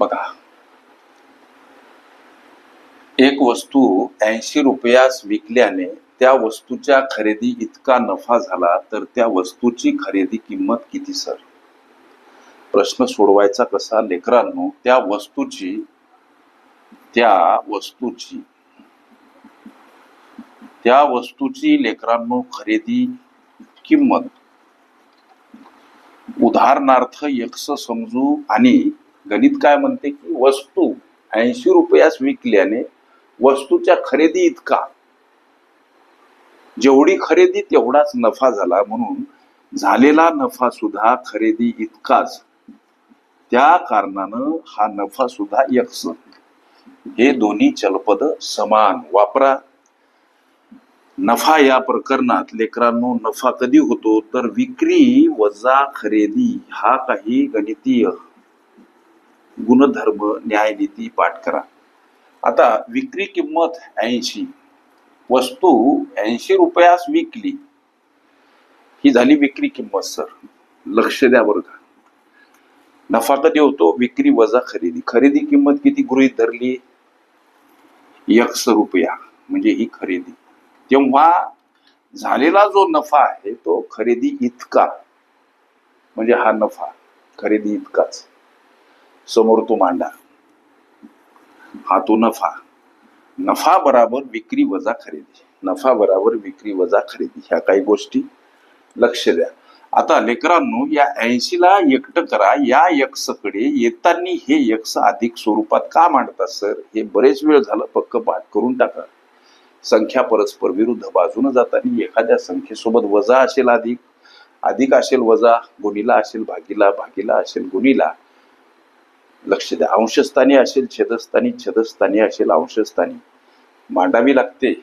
बघा. एक वस्तू ऐंशी रुपयास विकल्याने त्या वस्तूच्या खरेदी इतका नफा झाला तर त्या वस्तूची खरेदी किंमत किती सर? प्रश्न सोडवायचा कसा? लेकरांनो त्या वस्तूची त्या वस्तूची त्या वस्तूची लेकरांनो खरेदी किंमत उदाहरणार्थ यक्ष समजू आणि गणित काय म्हणते की वस्तू ऐंशी रुपयास विकल्याने वस्तूच्या खरेदी इतका. जेवढी खरेदी तेवढाच नफा झाला म्हणून झालेला नफा सुद्धा खरेदी इतकाच. त्या कारणानं हा नफा सुद्धा यक्ष हे दोन्ही चलपद समान. वापरा. नफा या प्रकरणात लेकरांनो नफा कधी होतो? तर विक्री वजा खरेदी हा काही गणितीय गुणधर्म न्यायनीती पाठ करा. आता विक्री किंमत ऐंशी वस्तू ऐंशी रुपयास विकली. ही झाली विक्री किंमत सर. लक्ष द्या बरं का. नफा कधी होतो विक्री वजा खरेदी. खरेदी किंमत किती गृहीत धरली? यक्स रुपया म्हणजे ही खरेदी. तेव्हा झालेला जो नफा आहे तो खरेदी इतका. म्हणजे हा नफा खरेदी इतकाच. समोर तो मांडा. हा तो नफा. नफा बराबर विक्री वजा खरेदी. नफा बराबर विक्री वजा खरेदी. ह्या काही गोष्टी लक्ष द्या. आता लेकरांनो या ऐंशीला एकटं करा. या यक्षकडे येताना हे यक्स अधिक स्वरूपात का मांडतात सर? हे बरेच वेळ झालं. पक्क पाठ करून टाका. संख्या परस्पर विरुद्ध बाजूने जाताना एखाद्या संख्येसोबत वजा असेल अधिक अधिक असेल वजा गुणीला असेल भागीला भागीला असेल गुणीला लक्ष द्या. अंशस्थानी असेल छेदस्थानी छेदस्थानी असेल अंशस्थानी. मांडावी लागते.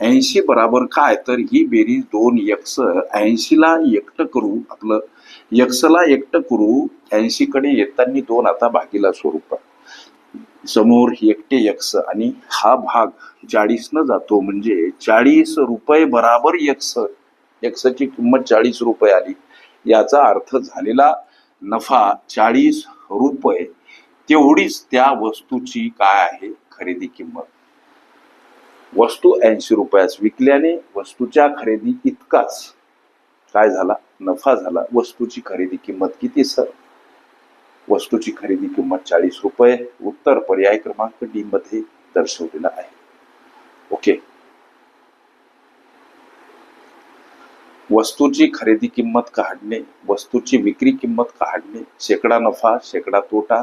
ऐंशी बराबर काय? तर ही बेरीज दोन यक्ष. ऐंशीला एकटं करू आपलं. यक्षला एकटं करू ऐंशीकडे येताना दोन आता भागीला स्वरूपात समोर एकटे यक्ष आणि हा भाग चाळीसनं जातो. म्हणजे चाळीस रुपये बराबर यक्ष. यक्षाची किंमत चाळीस रुपये आली. याचा अर्थ झालेला नफा चाळीस रुपये. तेवढीच त्या वस्तूची काय आहे? खरेदी किंमत. वस्तू ऐंशी रुपयास विकल्याने वस्तूच्या खरेदी इतकाच. काय झाला? नफा झाला. वस्तूची खरेदी किंमत किती सर? वस्तूची खरेदी किंमत चाळीस रुपये. उत्तर पर्याय क्रमांक डी मध्ये दर्शवलेला आहे. ओके. वस्तूची खरेदी किंमत काढणे वस्तूची विक्री किंमत काढणे शेकडा नफा शेकडा तोटा